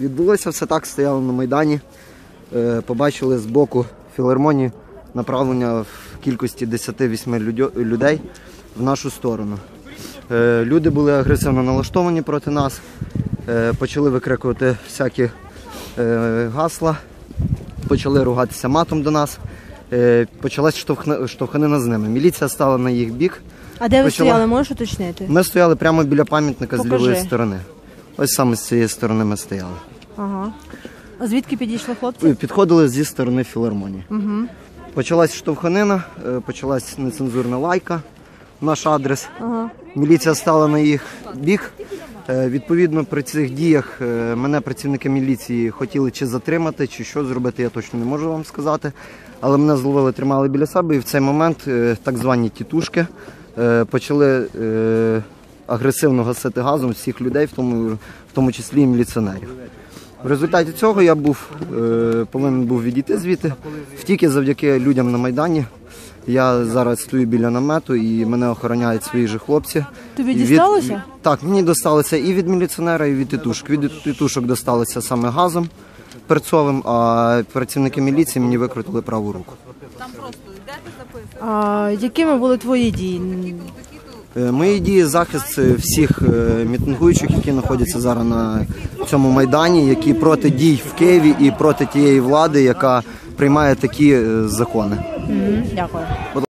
Відбулося все так, стояли на Майдані, е, побачили з боку філармонії направлення в кількості 10-8 людей в нашу сторону. Е, Люди були агресивно налаштовані проти нас, е, почали викрикувати всякі гасла, почали ругатися матом до нас. Почалась штовхна- штовханина з ними. Міліція стала на їх бік. А де ви Почала- стояли, можеш уточнити? Ми стояли прямо біля пам'ятника з лівої сторони. Ось саме з цієї сторони ми стояли. Ага. А звідки підійшли хлопці? Підходили зі сторони філармонії. Угу. Почалась штовханина, е, почалась нецензурна лайка наш адрес. Ага. Міліція стала на їх бік. Е, Відповідно, при цих діях е, мене працівники міліції хотіли чи затримати, чи що зробити, я точно не можу вам сказати. Але мене зловили, тримали біля себе, і в цей момент так звані тітушки почали агресивно гасити газом всіх людей, в тому, в тому числі і міліціонерів. В результаті цього я був е, повинен був відійти звідти. Втільки завдяки людям на Майдані. Я зараз стою біля намету і мене охороняють свої ж хлопці. Тобі від- дісталося? Так, мені досталося і від міліціонера, і від тітушок. Від тітушок досталося саме газом перцовим, а працівники міліції мені викрутили праву руку. Там просто йде А якими були твої дії? Е, Мої дії захист е, всіх е, мітингуючих, які знаходяться зараз на цьому майдані, які проти дій в Києві і проти тієї влади, яка приймає такі закони. Дякую.